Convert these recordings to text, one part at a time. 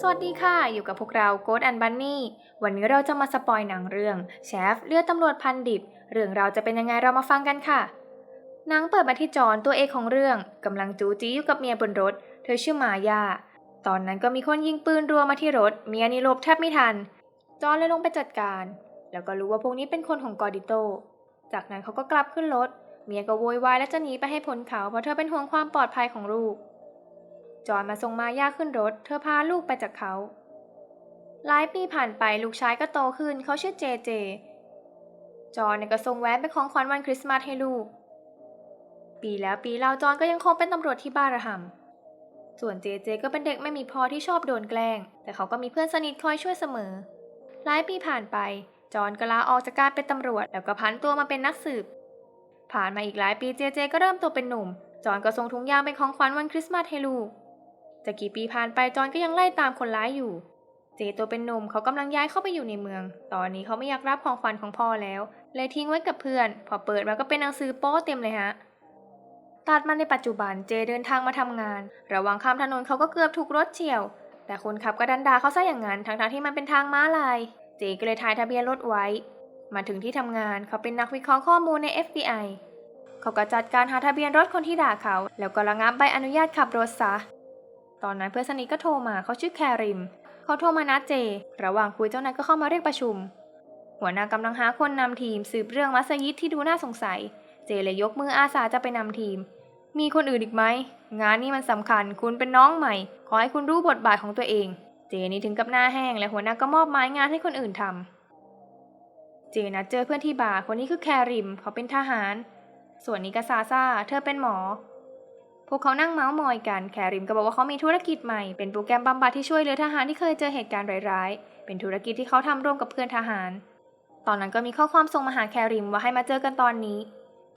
สวัสดีค่ะ อยู่กับพวกเราโกดแอนบันนี่ วันนี้เราจะมาสปอยหนังเรื่องเชฟเลือดตำรวจพันดิบ เรื่องเราจะเป็นยังไงเรามาฟังกันค่ะ หนังเปิดมาที่จอนตัวเอกของเรื่องกำลังจูจี้อยู่กับเมียบนรถ เธอชื่อมายา ตอนนั้นก็มีคนยิงปืนรัวมาที่รถ เมียนี่หลบแทบไม่ทัน จอนเลยลงไปจัดการ แล้วก็รู้ว่าพวกนี้เป็นคนของกอดิโต จากนั้นเขาก็กลับขึ้นรถ เมียก็โวยวายและจะหนีไปให้พ้นเขาเพราะเธอเป็นห่วงความปลอดภัยของลูก จอห์นมาส่งมาย่าขึ้นรถ เธอพาลูกไปจากเขา หลายปีผ่านไปลูกชายก็โตขึ้นเขาชื่อเจเจ จอห์นก็ส่งแหวนเป็นของขวัญวันคริสต์มาสให้ลูก ปีแล้วปีเล่าจอห์นก็ยังคงเป็นตำรวจที่บ้าระห่ำส่วนเจเจก็เป็นเด็กไม่มีพอที่ชอบโดนแกล้ง แต่เขาก็มีเพื่อนสนิทคอยช่วยเสมอ หลายปีผ่านไปจอห์นก็ลาออกจากการเป็นตำรวจแล้วก็พันตัวมาเป็นนักสืบ ผ่านมาอีกหลายปีเจเจก็เริ่มโตเป็นหนุ่ม จอห์นก็ส่งถุงยางเป็นของขวัญวันคริสต์มาสให้ลูก จะกี่ปีผ่านไปจอห์นก็ยังไล่ตามคนร้ายอยู่ เจตัวเป็นหนุ่มเขากำลังย้ายเข้าไปอยู่ในเมือง ตอนนี้เขาไม่อยากรับของขวัญของพ่อแล้ว เลยทิ้งไว้กับเพื่อน พอเปิดมาก็เป็นหนังสือโป๊เต็มเลยฮะตัดมาในปัจจุบันเจเดินทางมาทำงาน ระหว่างข้ามถนนเขาก็เกือบถูกรถเฉี่ยว แต่คนขับก็ดันดาเขาซะอย่างนั้นทั้งๆที่มันเป็นทางม้าลาย เจก็เลยถ่ายทะเบียนรถไว้ มาถึงที่ทำงานเขาเป็นนักวิเคราะห์ข้อมูลใน FBI เขาก็จัดการหาทะเบียนรถคนที่ด่าเขา แล้วก็ระงับใบอนุญาตขับรถซะ ตอนนั้นเพื่อนสนิทก็โทรมาเขาชื่อแคริม เขาโทรมานัดเจ ระหว่างคุยเจ้านายก็เข้ามาเรียกประชุม หัวหน้ากำลังหาคนนำทีมสืบเรื่องมัสยิดที่ดูน่าสงสัย เจเลยยกมืออาสาจะไปนำทีม มีคนอื่นอีกไหม งานนี้มันสำคัญ คุณเป็นน้องใหม่ ขอให้คุณรู้บทบาทของตัวเอง เจนี่ถึงกับหน้าแห้งและหัวหน้าก็มอบหมายงานให้คนอื่นทำ เจนัดเจอเพื่อนที่บาร์ คนนี้คือแคริม เขาเป็นทหาร ส่วนนี้ก็ซาซาเธอเป็นหมอ พวกเขานั่งเมาส์มอยกัน แคริมก็บอกว่าเขามีธุรกิจใหม่ เป็นโปรแกรมบำบัดที่ช่วยเหลือทหารที่เคยเจอเหตุการณ์ร้ายๆ เป็นธุรกิจที่เขาทำร่วมกับเพื่อนทหาร ตอนนั้นก็มีข้อความส่งมาหาแคริมว่าให้มาเจอกันตอนนี้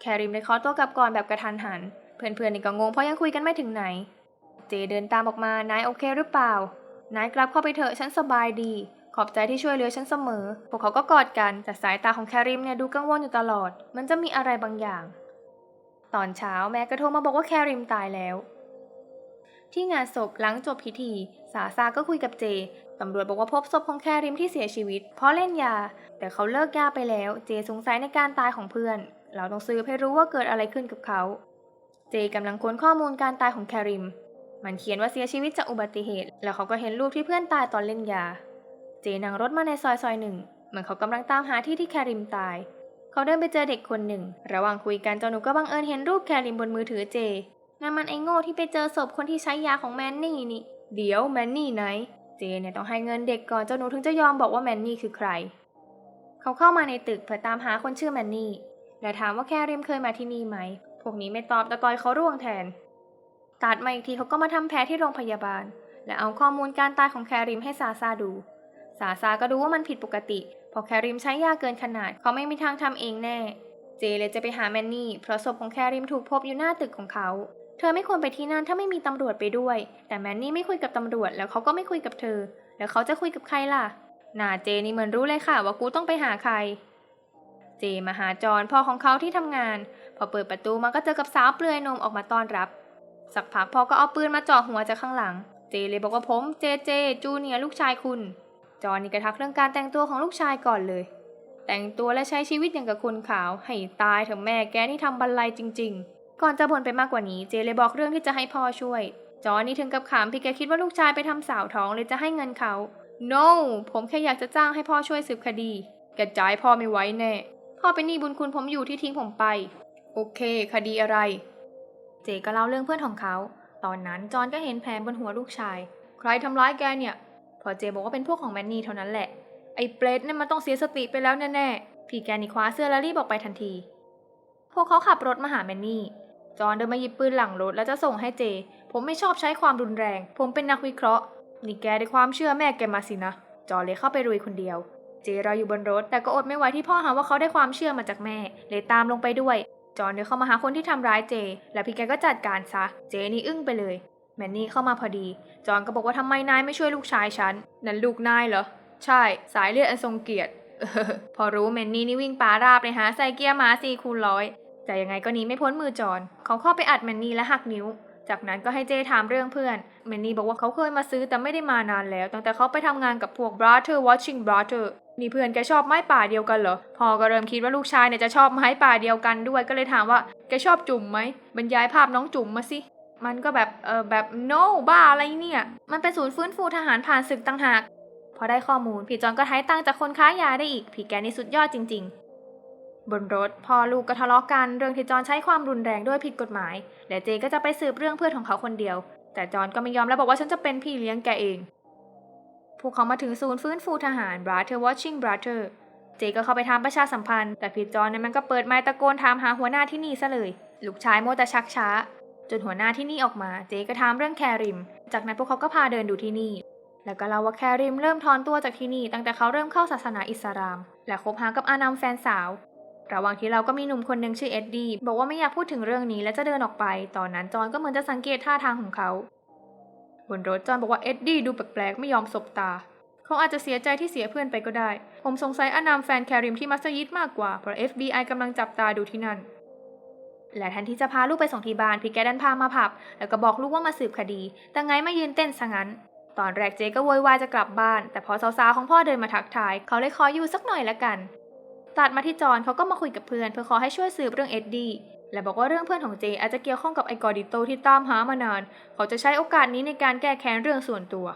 แคริมเลยขอตัวกลับก่อนแบบกระทันหัน เพื่อนๆนี่ก็งงเพราะยังคุยกันไม่ถึงไหน เจเดินตามออกมา นายโอเคหรือเปล่า นายกลับเข้าไปเถอะ ฉันสบายดี ขอบใจที่ช่วยเหลือฉันเสมอ พวกเขาก็กอดกัน แต่สายตาของแคริมเนี่ยดูกังวลอยู่ตลอด มันจะมีอะไรบางอย่าง ตอนเช้าแม่ก็โทรมาบอกว่าแคริมตายแล้ว ที่งานศพหลังจบพิธี สาซาก็คุยกับเจตำรวจบอกว่าพบศพของแคริมที่เสียชีวิต เพราะเล่นยา แต่เขาเลิกยาไปแล้ว เจสงสัยในการตายของเพื่อน เราต้องสืบให้รู้ว่าเกิดอะไรขึ้นกับเขา เจกำลังค้นข้อมูลการตายของแคริม มันเขียนว่าเสียชีวิตจากอุบัติเหตุ แล้วเขาก็เห็นรูปที่เพื่อนตายตอนเล่นยา เจนั่งรถมาในซอยซอยหนึ่ง เหมือนเขากำลังตามหาที่ที่แคริมตาย เขาเดินไปเจอเด็กคนหนึ่ง ระหว่างคุยกันเจ้าหนูก็บังเอิญเห็นรูปแคริมบนมือถือเจนั่นมันไอ้โง่ที่ไปเจอศพคนที่ใช้ยาของแมนนี่นี่ เดี๋ยวแมนนี่ไหน เจเนี่ยต้องให้เงินเด็กก่อนเจ้าหนูถึงจะยอมบอกว่าแมนนี่คือใคร เขาเข้ามาในตึกเพื่อตามหาคนชื่อแมนนี่ และถามว่าแคริมเคยมาที่นี่ไหม พวกนี้ไม่ตอบตะกอยเขาร่วงแทน ตัดมาอีกทีเขาก็มาทำแผลที่โรงพยาบาล และเอาข้อมูลการตายของแคริมให้ซาซาดู ซาซาก็ดูว่ามันผิดปกติ พอแคริมใช้ยาเกินขนาดเขาไม่มีทางทำเองแน่ เจเลยจะไปหาแมนนี่ เพราะศพของแคริมถูกพบอยู่หน้าตึกของเขา เธอไม่ควรไปที่นั่นถ้าไม่มีตำรวจไปด้วย แต่แมนนี่ไม่คุยกับตำรวจแล้วเขาก็ไม่คุยกับเธอ แล้วเขาจะคุยกับใครล่ะน่าเจนี่เหมือนรู้เลยค่ะว่ากูต้องไปหาใคร เจมาหาจอนพ่อของเขาที่ทำงาน พอเปิดประตูมาก็เจอกับสาวเปลือยนมออกมาต้อนรับ สักพักพ่อก็เอาปืนมาจ่อหัวจากข้างหลัง เจเลยบอกว่าผมเจเจจูเนียลูกชายคุณ จอนนี่กระทักเรื่องการแต่งตัวของลูกชายก่อนเลย แต่งตัวและใช้ชีวิตอย่างกับคนขาว ให้ตายเถอะแม่แกนี่ทำบันไลจริง ๆ ก่อนจะบ่นไปมากกว่านี้เจเลยบอกเรื่องที่จะให้พ่อช่วย จอนนี่ถึงกับขำพี่แกคิดว่าลูกชายไปทำสาวท้องเลยจะให้เงินเขา no ผมแค่อยากจะจ้างให้พ่อช่วยสืบคดีกระจายพ่อไม่ไว้แน่ พ่อเป็นหนี้บุญคุณผมอยู่ที่ทิ้งผมไป โอเค คดีอะไร เจก็เล่าเรื่องเพื่อนของเขา ตอนนั้นจอนก็เห็นแผลบนหัวลูกชาย ใครทำร้ายแกเนี่ย พอเจบอกว่าเป็นพวกของแมนนี่เท่านั้นแหละ ไอ้เปรตเนี่ยมันต้องเสียสติไปแล้วแน่ๆพี่แกนี่คว้าเสื้อแล้วรีบออกไปทันที พวกเขาขับรถมาหาแมนนี่ จอนเดินมาหยิบปืนหลังรถแล้วจะส่งให้เจ ผมไม่ชอบใช้ความรุนแรง ผมเป็นนักวิเคราะห์ นี่แกได้ความเชื่อแม่แกมาสินะ จอนเลยเข้าไปรุยคนเดียว เจรออยู่บนรถแต่ก็อดไม่ไหวที่พ่อหาว่าเขาได้ความเชื่อมาจากแม่ เลยตามลงไปด้วย จอนเดินเข้ามาหาคนที่ทำร้ายเจ และพี่แกก็จัดการซะ เจนี่อึ้งไปเลย แมนนี่เข้ามาพอดี จอนก็บอกว่าทำไมนายไม่ช่วยลูกชายฉัน นั่นลูกนายเหรอ ใช่ สายเลือดอันทรงเกียรติเออพอรู้แมนนี่นี่วิ่งปาราบเลยฮะใส่เกียร์ม้าสี่คูณร้อยแต่ยังไงก็หนีไม่พ้นมือจอนเขาเข้าไปอัดแมนนี่และหักนิ้ว จากนั้นก็ให้เจถามเรื่องเพื่อนเมนนี่บอกว่าเขาเคยมาซื้อแต่ไม่ได้มานานแล้ว ตั้งแต่เขาไปทำงานกับพวก brother watching brother นี่เพื่อนแกชอบไม้ป่าเดียวกันเหรอ พอก็เริ่มคิดว่าลูกชายเนี่ยจะชอบไม้ป่าเดียวกันด้วย ก็เลยถามว่าแกชอบจุ่มไหมบรรยายภาพน้องจุ่มมาสิ มันก็แบบเออแบบ no บ้าอะไรเนี่ย มันเป็นศูนย์ฟื้นฟูทหารผ่านศึกต่างหาก พอได้ข้อมูลพี่จอนก็ไถ่ตังจากคนค้ายาได้อีกพี่แกนี่สุดยอดจริง ๆ บนรถพ่อลูกก็ทะเลาะกันเรื่องที่จอนใช้ความรุนแรงด้วยผิดกฎหมาย และเจก็จะไปสืบเรื่องเพื่อนของเขาคนเดียว แต่จอนก็ไม่ยอมแล้วบอกว่าฉันจะเป็นพี่เลี้ยงแกเองพวกเขามาถึงศูนย์ฟื้นฟูทหาร Brother Watching Brother เจก็เข้าไปทำประชาสัมพันธ์ แต่พี่จอนเนี่ยมันก็เปิดไมค์ตะโกนถามหาหัวหน้าที่นี่ซะเลย ลูกชายโมแต่ชักช้า จนหัวหน้าที่นี่ออกมาเจก็ถามเรื่องแคริม จากนั้นพวกเขาก็พาเดินดูที่นี่ แล้วก็เล่าว่าแคริมเริ่มถอนตัวจากที่นี่ ตั้งแต่เขาเริ่มเข้าศาสนาอิสลาม และคบหากับอานัมแฟนสาว ระหว่างที่เราก็มีหนุ่มคนหนึ่งชื่อเอ็ดดี้บอกว่าไม่อยากพูดถึงเรื่องนี้และจะเดินออกไป ตอนนั้นจอนก็เหมือนจะสังเกตท่าทางของเขา บนรถจอนบอกว่าเอ็ดดี้ดูแปลกๆไม่ยอมสบตา เขาอาจจะเสียใจที่เสียเพื่อนไปก็ได้ ผมสงสัยอานามแฟนแคริมที่มัสยิดมากกว่าเพราะ FBI กำลังจับตาดูที่นั่น และแทนที่จะพาลูกไปส่งที่บ้านพี่แกดันพามาผับ แล้วก็บอกลูกว่ามาสืบคดี แต่ไงไม่ยืนเต้นซะงั้น ตอนแรกเจก็โวยวายจะกลับบ้าน แต่พอสาวๆของพ่อเดินมาทักทาย เขาเลยขออยู่สักหน่อยละกัน ตัดมาที่จอนเขาก็มาคุยกับเพื่อนเพื่อขอให้ช่วยสืบเรื่องเอ็ดดี้และบอกว่าเรื่องเพื่อนของเจอาจจะเกี่ยวข้องกับไอ้กอร์ดิโตที่ตามหามานาน เขาจะใช้โอกาสนี้ในการแก้แค้นเรื่องส่วนตัว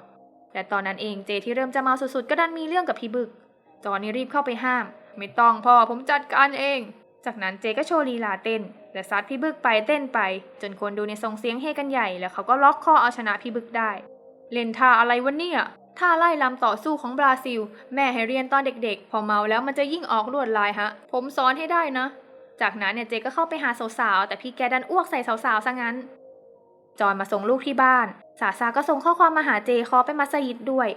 แต่ตอนนั้นเองเจที่เริ่มจะเมาสุดๆ ก็ดันมีเรื่องกับพี่บึก จอนนี่รีบเข้าไปห้าม ไม่ต้องพ่อผมจัดการเอง จากนั้นเจก็โชว์ลีลาเต้น และซัดพี่บึกไปเต้นไป จนคนดูในยส่งเสียงเฮกันใหญ่แล้วเขาก็ล็อกคอเอาชนะพี่บึกได้ เล่นท่าอะไรวะเนี่ยท่าไล่ลำต่อสู้ของบราซิล แม่ให้เรียนตอนเด็กๆ พอเมาแล้วมันจะยิ่งออกลวดลายฮะ ผมสอนให้ได้นะ จากนั้นเนี่ยเจก็เข้าไปหาสาวๆ แต่พี่แกดันอ้วกใส่สาวๆซะงั้น จอนมาส่งลูกที่บ้าน สาซาก็ส่งข้อความมาหาเจขอไปมัสยิดด้วย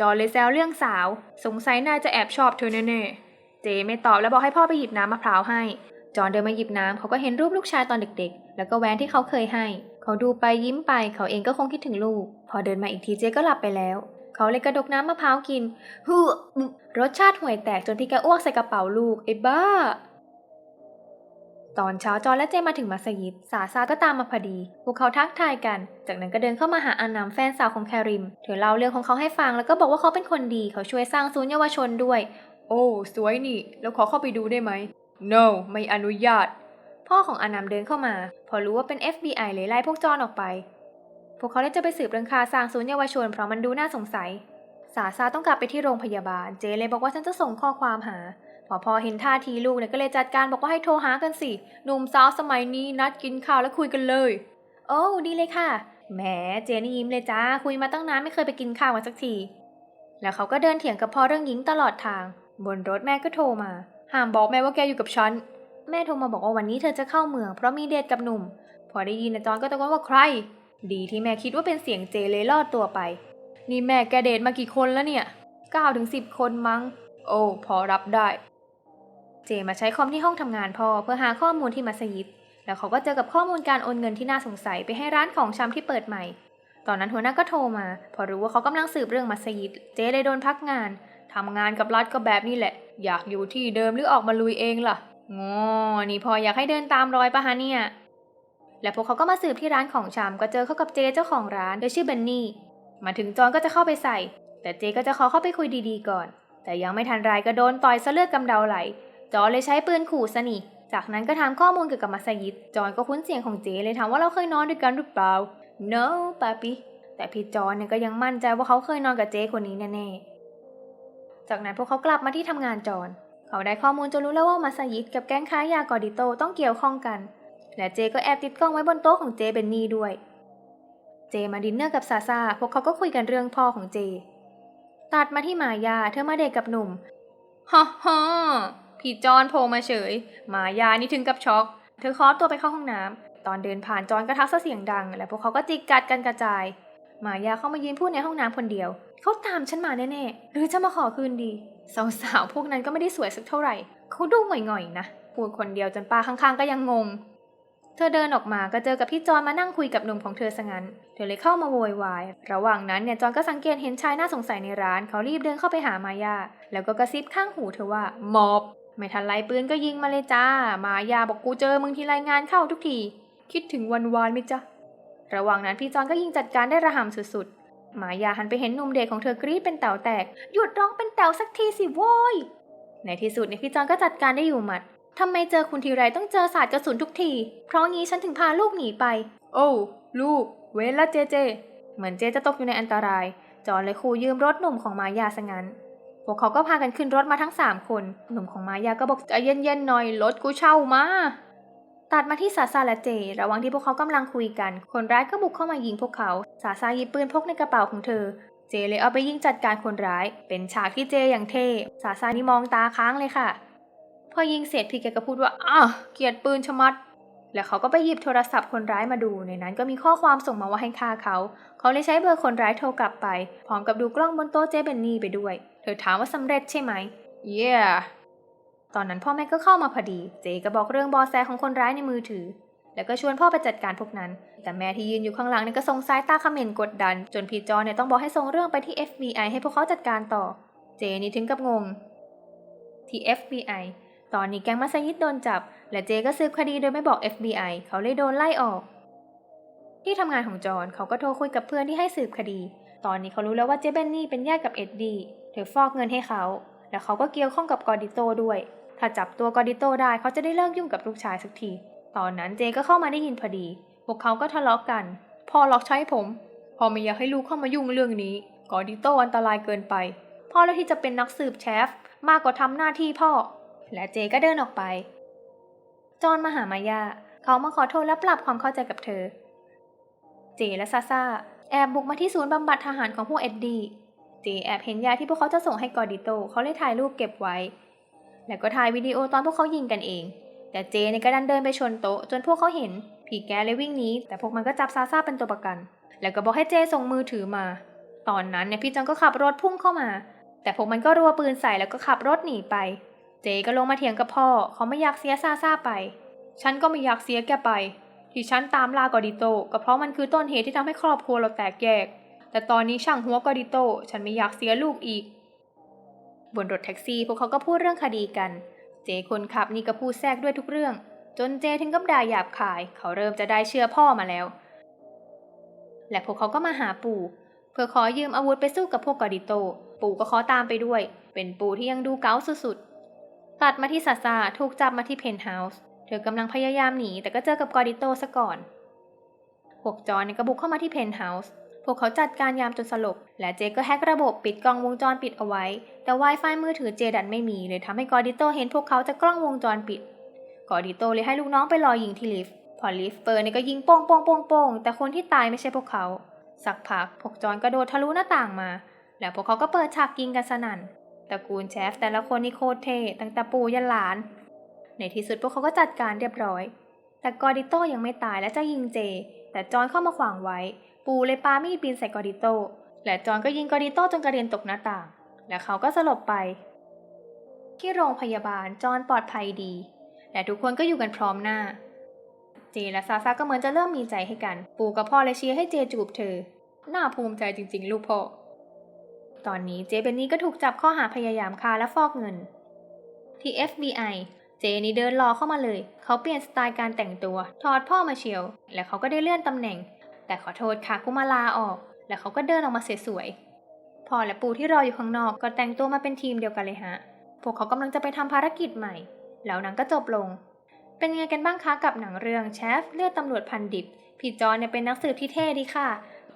จอนเลยแซวเรื่องสาว สงสัยน่าจะแอบชอบเธอแน่ๆ เจไม่ตอบแล้วบอกให้พ่อไปหยิบน้ำมะพร้าวให้ จอนเดินมาหยิบน้ำเขาก็เห็นรูปลูกชายตอนเด็กๆ แล้วก็แหวนที่เขาเคยให้ เขาดูไปยิ้มไปเขาเองก็คงคิดถึงลูก พอเดินมาอีกทีเจก็หลับไปแล้ว เขาเลยกระดกน้ำมะพร้าวกินฮึรสชาติห่วยแตกจนพี่แกอ้วกใส่กระเป๋าลูกไอ้บ้า ตอนเช้าจอนและเจมาถึงมัสยิดสาซาก็ตามมาพอดี พวกเขาทักทายกัน จากนั้นก็เดินเข้ามาหาอานามแฟนสาวของแคริม เธอเล่าเรื่องของเขาให้ฟังแล้วก็บอกว่าเขาเป็นคนดี เขาช่วยสร้างศูนย์เยาวชนด้วย โอ้ สวยนี่ แล้วขอเข้าไปดูได้ไหม no ไม่อนุญาต พ่อของอานามเดินเข้ามา พอรู้ว่าเป็น FBI เลยไล่พวกจอนออกไป พวกเขาเลยจะไปสืบเรื่องคาสร้างศูนย์เยาวชนเพราะมันดูน่าสงสัย สาซาต้องกลับไปที่โรงพยาบาล เจเลยบอกว่าฉันจะส่งข้อความหา พอพอเห็นท่าทีลูกเนี่ยก็เลยจัดการบอกว่าให้โทรหากันสิ หนุ่มสาวสมัยนี้นัดกินข้าวแล้วคุยกันเลย โอ้ดีเลยค่ะ แหมเจนี่ยิ้มเลยจ้า คุยมาตั้งนานไม่เคยไปกินข้าวกันสักที แล้วเขาก็เดินเถียงกับพ่อเรื่องหญิงตลอดทาง บนรถแม่ก็โทรมา ห้ามบอกแม่ว่าแกอยู่กับฉัน แม่โทรมาบอกว่าวันนี้เธอจะเข้าเมืองเพราะมีเดทกับหนุ่ม พอได้ยินนะจอนก็ตะโกนว่าใคร ดีที่แม่คิดว่าเป็นเสียงเจเลยรอดตัวไป นี่แม่แกเดทมากี่คนแล้วเนี่ย9ถึง10คนมั้ง โอ้ พอรับได้ เจมาใช้คอมที่ห้องทำงานพ่อเพื่อหาข้อมูลที่มัสยิด แล้วเขาก็เจอกับข้อมูลการโอนเงินที่น่าสงสัยไปให้ร้านของชำที่เปิดใหม่ ตอนนั้นหัวหน้าก็โทรมา พอรู้ว่าเขากำลังสืบเรื่องมัสยิด เจเลยโดนพักงานทำงานกับรัฐก็แบบนี้แหละ อยากอยู่ที่เดิมหรือออกมาลุยเองล่ะงอนี่พออยากให้เดินตามรอยปะฮะเนี่ย และพวกเขาก็มาสืบที่ร้านของชำก็เจอเข้ากับเจเจ้าของร้านโดยชื่อเบนนี่ มาถึงจอนก็จะเข้าไปใส่ แต่เจก็จะขอเข้าไปคุยดีๆก่อน แต่ยังไม่ทันไรก็โดนต่อยซะเลือดกำเดาไหล จอนเลยใช้ปืนขู่ซะนี่จากนั้นก็ถามข้อมูลเกี่ยวกับมัสยิด จอนก็คุ้นเสียงของเจเลยถามว่าเราเคยนอนด้วยกันหรือเปล่า no ปาปีแต่พี่จอนเนี่ยก็ยังมั่นใจว่าเขาเคยนอนกับเจคนนี้แน่ๆ จากนั้นพวกเขากลับมาที่ทำงานจอนเขาได้ข้อมูลจนรู้แล้วว่ามัสยิดกับแก๊งค้ายากอร์ดิโตต้องเกี่ยวข้องกัน และเจก็แอบติดกล้องไว้บนโต๊ะของเจเบนนี่ด้วย เจมาดินเนอร์กับซาซาพวกเขาก็คุยกันเรื่องพ่อของเจ ตัดมาที่มายาเธอมาเด็กกับหนุ่มฮ่าฮ่าพี่จอนโผล่มาเฉย มายานี่ถึงกับช็อก เธอคอตัวไปเข้าห้องน้ำตอนเดินผ่านจอนก็ทักซะเสียงดัง และพวกเขาก็จิกกัดกันกระจาย มายาเข้ามายืนพูดในห้องน้ำคนเดียว เขาตามฉันมาแน่ๆ หรือจะมาขอคืนดี สาวๆ พวกนั้นก็ไม่ได้สวยสักเท่าไหร่ เขาดูหง่อยๆ นะ พูดคนเดียวจนป้าข้างๆ ก็ยังงง เธอเดินออกมาก็เจอกับพี่จอนมานั่งคุยกับหนุ่มของเธอซะงั้น เธอเลยเข้ามาโวยวาย ระหว่างนั้นเนี่ยจอนก็สังเกตเห็นชายน่าสงสัยในร้าน เขารีบเดินเข้าไปหามายา แล้วก็กระซิบข้างหูเธอว่าหมอบไม่ทันไรปืนก็ยิงมาเลยจ้า มายาบอกกูเจอมึงทีรายงานเข้าทุกที คิดถึงวันวานไหมจ๊ะ ระหว่างนั้นพี่จอนก็ยิงจัดการได้ระห่ำสุด มายาหันไปเห็นหนุ่มเด็กของเธอกรี๊ดเป็นเต่าแตก หยุดร้องเป็นเต่าสักทีสิโว้ย ในที่สุดเนี่ยพี่จอนก็จัดการได้อยู่หมัดทำไมเจอคุณทีไรต้องเจอศาสตร์กระสุนทุกที เพราะงี้ฉันถึงพาลูกหนีไป โอ้ลูก เว้นละเจเจ เหมือนเจจะตกอยู่ในอันตราย จอนเลยขูยืมรถหนุ่มของมายาซะงั้น พวกเขาก็พากันขึ้นรถมาทั้งสามคน หนุ่มของมายาก็บอกใจเย็นๆหน่อยรถกูเช่ามา ตัดมาที่ซาซาและเจ ระหว่างที่พวกเขากำลังคุยกัน คนร้ายก็บุกเข้ามายิงพวกเขา ซาซาหยิบปืนพกในกระเป๋าของเธอ เจเลยเอาไปยิงจัดการคนร้าย เป็นฉากที่เจอย่างเท่ ซาซานี่มองตาค้างเลยค่ะ พอยิงเสร็จพี่แกก็พูดว่า อ้าว เกลียดปืนชะมัด แล้วเขาก็ไปหยิบโทรศัพท์คนร้ายมาดู ในนั้นก็มีข้อความส่งมาว่าให้ฆ่าเขา เขาเลยใช้เบอร์คนร้ายโทรกลับไป พร้อมกับดูกล้องบนโต๊ะเจเบนนี่ไปด้วย เธอถามว่าสำเร็จใช่ไหม yeah ตอนนั้นพ่อแม่ก็เข้ามาพอดี เจก็บอกเรื่องบอแสของคนร้ายในมือถือ แล้วก็ชวนพ่อไปจัดการพวกนั้น แต่แม่ที่ยืนอยู่ข้างหลังเนี่ยก็ส่งสายตาเขม่นกดดัน จนพี่จอเนี่ยต้องบอกให้ส่งเรื่องไปที่ FBI ให้พวกเขาจัดการต่อ เจนี่ถึงกับงง ที่ FBI ตอนนี้แก๊งมัสยิดโดนจับ และเจก็สืบคดีโดยไม่บอก FBI เขาเลยโดนไล่ออก ที่ทำงานของจอนเขาก็โทรคุยกับเพื่อนที่ให้สืบคดี ตอนนี้เขารู้แล้วว่าเจเบนนี่เป็นญาติกับเอ็ดดี้เธอฟอกเงินให้เขา และเขาก็เกี่ยวข้องกับกอดิโตด้วย ถ้าจับตัวกอดิโตได้เขาจะได้เลิกยุ่งกับลูกชายสักที ตอนนั้นเจก็เข้ามาได้ยินพอดี พวกเขาก็ทะเลาะกกัน พ่อล็อกใช้ผม พ่อไม่อยากให้ลูกเข้ามายุ่งเรื่องนี้ กอดิโตอันตรายเกินไป พ่อเลือกที่จะเป็นนักสืบแชฟมากกว่าทำหน้าที่พ่อ และเจก็เดินออกไป จอนมาหามายา เขามาขอโทษและปรับความเข้าใจกับเธอ เจและซาซาแอบบุกมาที่ศูนย์บำบัดทหารของพวกเอ็ดดี้เจแอบเห็นยาที่พวกเขาจะส่งให้กอดิโต เขาเลยถ่ายรูปเก็บไว้ แล้วก็ถ่ายวิดีโอตอนพวกเขายิงกันเอง แต่เจในกระดันเดินไปชนโต๊ะ จนพวกเขาเห็น ผีแกเลยวิ่งหนีแต่พวกมันก็จับซาซาเป็นตัวประกัน แล้วก็บอกให้เจส่งมือถือมา ตอนนั้นเนี่ยพี่จังก็ขับรถพุ่งเข้ามา แต่พวกมันก็รัวปืนใส่แล้วก็ขับรถหนีไป เจก็ลงมาเถียงกับพ่อเขาไม่อยากเสียซาซาไป ฉันก็ไม่อยากเสียแกไป ที่ฉันตามลากอดิโตก็เพราะมันคือต้นเหตุที่ทำให้ครอบครัวเราแตกแยก แต่ตอนนี้ช่างหัวกอดิโตฉันไม่อยากเสียลูกอีก บนรถแท็กซี่ พวกเขาก็พูดเรื่องคดีกัน เจคนขับนี่ก็พูดแทรกด้วยทุกเรื่อง จนเจถึงกับด่าหยาบคาย เขาเริ่มจะได้เชื่อพ่อมาแล้ว และพวกเขาก็มาหาปู่ เพื่อขอยืมอาวุธไปสู้กับพวกกอดิโต ปู่ก็ขอตามไปด้วย เป็นปู่ที่ยังดูเก๋าสุดๆ ตัดมาที่ซาซาถูกจับมาที่เพนท์เฮาส์ เธอกำลังพยายามหนีแต่ก็เจอกับกอดิโตซะก่อนพวกจอนก็บุกเข้ามาที่เพนท์เฮาส์ พวกเขาจัดการยามจนสลบ และเจก็แฮกระบบปิดกล้องวงจรปิดเอาไว้ แต่ Wi-Fi มือถือเจดันไม่มีเลยทำให้กอดิโตเห็นพวกเขาจากกล้องวงจรปิด กอดิโตเลยให้ลูกน้องไปรอยิงที่ลิฟต์พอลิฟต์เปิดเนี่ยก็ยิงโป้งโป้งโป้งโป้งแต่คนที่ตายไม่ใช่พวกเขา สักพักพวกจอนก็โดดทะลุหน้าต่างมา แล้วพวกเขาก็เปิดฉากยิงกันสนั่นตระกูลแชฟแต่ละคนนี่โคตรเท่ตั้งแต่ปู่ยันหลาน ในที่สุดพวกเขาก็จัดการเรียบร้อย แต่กอดิโตยังไม่ตายและจะยิงเจ แต่จอนเข้ามาขวางไว้ ปูเลยปามีดปีนใส่กอดิโต และจอนก็ยิงกอดิโตจนกระเด็นตกหน้าต่าง และเขาก็สลบไป ที่โรงพยาบาลจอนปลอดภัยดี และทุกคนก็อยู่กันพร้อมหน้า เจและซาซาก็เหมือนจะเริ่มมีใจให้กัน ปูกับพ่อเลยเชียร์ให้เจจูบเธอ น่าภูมิใจจริง ๆ ลูกพ่อ ตอนนี้เจเบนนี่ก็ถูกจับข้อหาพยายามฆ่าและฟอกเงิน ที่ FBI เจนี่เดินรอเข้ามาเลย เขาเปลี่ยนสไตล์การแต่งตัว ถอดพ่อมาเชียว และเขาก็ได้เลื่อนตำแหน่ง แต่ขอโทษค่ะกุมาลาออก แล้วเขาก็เดินออกมาสวยๆ พอและปู่ที่รออยู่ข้างนอกก็แต่งตัวมาเป็นทีมเดียวกันเลยฮะ พวกเขากำลังจะไปทำภารกิจใหม่ แล้วหนังก็จบลง เป็นไงกันบ้างคะกับหนังเรื่องแชฟเลือดตำรวจพันดิบพี่จอนเนี่ยเป็นนักสืบที่เท่ดีค่ะ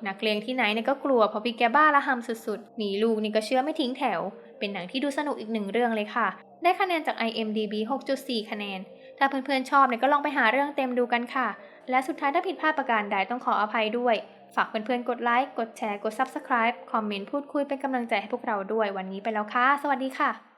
นักเลงที่ไหนเนี่ยก็กลัวเพราะพี่แกบ้าละหำสุดๆมีลูกนี่ก็เชื่อไม่ทิ้งแถว เป็นหนังที่ดูสนุกอีกหนึ่งเรื่องเลยค่ะ ได้คะแนนจาก IMDB 6.4 คะแนน ถ้าเพื่อนๆชอบเนี่ยก็ลองไปหาเรื่องเต็มดูกันค่ะ และสุดท้ายถ้าผิดพลาดประการใดต้องขออภัยด้วย ฝากเพื่อนๆกดไลค์กดแชร์กด Subscribe คอมเมนต์พูดคุยเป็นกำลังใจให้พวกเราด้วยวันนี้ไปแล้วค่ะ สวัสดีค่ะ